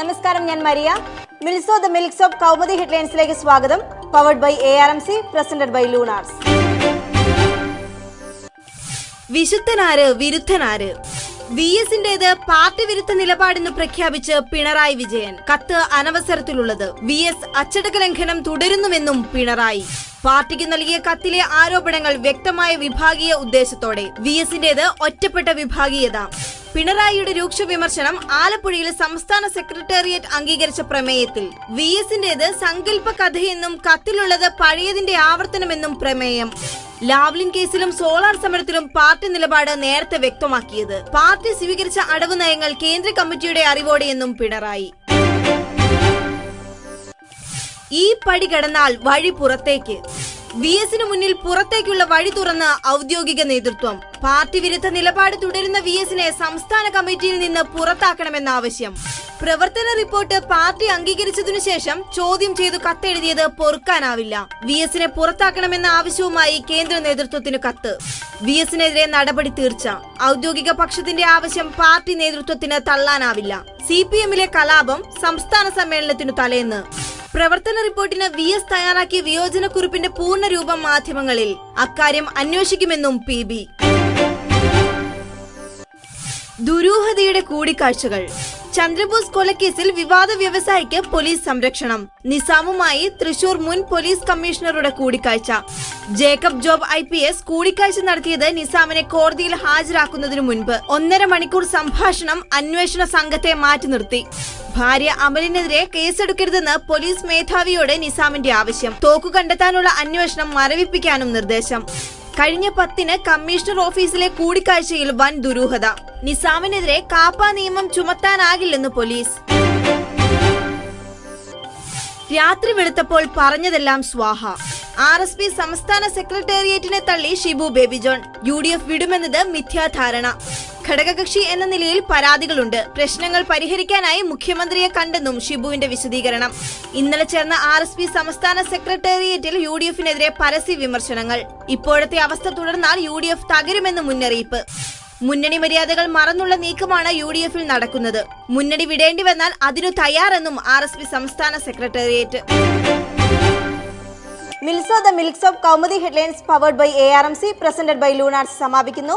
നമസ്കാരം ഞാൻ മരിയ. മിൽസോ ദ മിൽക്സ് ഓഫ് കൗമുദി ഹെഡ്ലൈൻസിലേക്ക് സ്വാഗതം. Powered by A R M C presented by Lunars വിശുദ്ധനാര് വിരുദ്ധനാര്? വി എസിന്റേത് പാർട്ടി വിരുദ്ധ നിലപാടെന്ന് പ്രഖ്യാപിച്ച് പിണറായി വിജയൻ. കത്ത് അനവസരത്തിലുള്ളത്. വി എസ് അച്ചടക്ക ലംഘനം തുടരുന്നുവെന്നും പിണറായി. പാർട്ടിക്ക് നൽകിയ കത്തിലെ ആരോപണങ്ങൾ വ്യക്തമായ വിഭാഗീയ ഉദ്ദേശത്തോടെ. വി എസിന്റേത് ഒറ്റപ്പെട്ട വിഭാഗീയത. പിണറായിയുടെ രൂക്ഷ വിമർശനം ആലപ്പുഴയിലെ സംസ്ഥാന സെക്രട്ടേറിയറ്റ് അംഗീകരിച്ച പ്രമേയത്തിൽ. വി എസിന്റേത് സങ്കല്പ കഥയെന്നും കത്തിലുള്ളത് പഴയതിന്റെ ആവർത്തനമെന്നും പ്രമേയം. ലാവ്ലിൻ കേസിലും സോളാർ സമരത്തിലും പാർട്ടി നിലപാട് നേരത്തെ വ്യക്തമാക്കിയത്. പാർട്ടി സ്വീകരിച്ച അടവ് നയങ്ങൾ കേന്ദ്ര കമ്മിറ്റിയുടെ അറിവോടെയെന്നും പിണറായി. ഈ പടി കടന്നാൽ വഴി പുറത്തേക്ക്. വി എസിന് മുന്നിൽ പുറത്തേക്കുള്ള വഴി തുറന്ന് ഔദ്യോഗിക നേതൃത്വം. പാർട്ടി വിരുദ്ധ നിലപാട് തുടരുന്ന വി എസിനെ സംസ്ഥാന കമ്മിറ്റിയിൽ നിന്ന് പുറത്താക്കണമെന്ന ആവശ്യം. പ്രവർത്തന റിപ്പോർട്ട് പാർട്ടി അംഗീകരിച്ചതിനു ശേഷം ചോദ്യം ചെയ്തു കത്തെഴുതിയത് പൊറുക്കാനാവില്ല. വി എസിനെ പുറത്താക്കണമെന്ന ആവശ്യവുമായി കേന്ദ്ര നേതൃത്വത്തിന് കത്ത്. വി എസിനെതിരെ നടപടി തീർച്ച. ഔദ്യോഗിക പക്ഷത്തിന്റെ ആവശ്യം പാർട്ടി നേതൃത്വത്തിന് തള്ളാനാവില്ല. സി പി എമ്മിലെ കലാപം സംസ്ഥാന സമ്മേളനത്തിനു തലേന്ന്. പ്രവർത്തന റിപ്പോർട്ടിന് വി എസ് തയ്യാറാക്കിയ വിയോജനക്കുറിപ്പിന്റെ പൂർണരൂപം മാധ്യമങ്ങളിൽ. അക്കാര്യം അന്വേഷിക്കുമെന്നും പി ബി. ദുരൂഹതയുടെ കൂടിക്കാഴ്ചകൾ. ചന്ദ്രബോസ് കൊലക്കേസിൽ വിവാദ വ്യവസായിക്ക് പോലീസ് സംരക്ഷണം. നിസാമുമായി തൃശൂർ മുൻ പോലീസ് കമ്മീഷണറുടെ കൂടിക്കാഴ്ച. Jacob Job I P S കൂടിക്കാഴ്ച നടത്തിയത് നിസാമിനെ കോടതിയിൽ ഹാജരാക്കുന്നതിനു മുൻപ്. ഒന്നര മണിക്കൂർ സംഭാഷണം അന്വേഷണ സംഘത്തെ മാറ്റി നിർത്തി. ഭാര്യ അമലിനെതിരെ കേസെടുക്കരുതെന്ന് പോലീസ് മേധാവിയോട് നിസാമിന്റെ ആവശ്യം. തോക്കു കണ്ടെത്താനുള്ള അന്വേഷണം മരവിപ്പിക്കാനും നിർദ്ദേശം. കഴിഞ്ഞ പത്തിന് കമ്മീഷണർ ഓഫീസിലെ കൂടിക്കാഴ്ചയിൽ വൻ ദുരൂഹത. നിസാമിനെതിരെ കാപ്പ നിയമം ചുമത്താനാകില്ലെന്ന് പോലീസ്. രാത്രി വെളുത്തപ്പോൾ പറഞ്ഞതെല്ലാം സ്വാഹ. ആർ എസ് പി സംസ്ഥാന സെക്രട്ടേറിയറ്റിനെ തള്ളി Shibu Baby John U D F വിടുമെന്നത് മിഥ്യാധാരണ. ഘടകകക്ഷി എന്ന നിലയിൽ പരാതികളുണ്ട്. പ്രശ്നങ്ങൾ പരിഹരിക്കാനായി മുഖ്യമന്ത്രിയെ കണ്ടെന്നും ഷിബുവിന്റെ വിശദീകരണം. ഇന്നലെ ചേർന്ന ആർ എസ് പി സംസ്ഥാന സെക്രട്ടേറിയറ്റിൽ യു ഡി എഫിനെതിരെ പരസ്യ വിമർശനങ്ങൾ. ഇപ്പോഴത്തെ അവസ്ഥ തുടർന്നാൽ യു ഡി എഫ് തകരുമെന്ന് മുന്നറിയിപ്പ്. മുന്നണി മര്യാദകൾ മറന്നുള്ള നീക്കമാണ് യു ഡി എഫിൽ നടക്കുന്നത്. മുന്നണി വിടേണ്ടി വന്നാൽ അതിനു തയ്യാറെന്നും ആർ എസ് പി സംസ്ഥാന സെക്രട്ടേറിയറ്റ്. മിൽസോ the മിൽക്സ് of Kaumudi headlines powered by A R M C presented by Lunars സമാപിക്കുന്നു.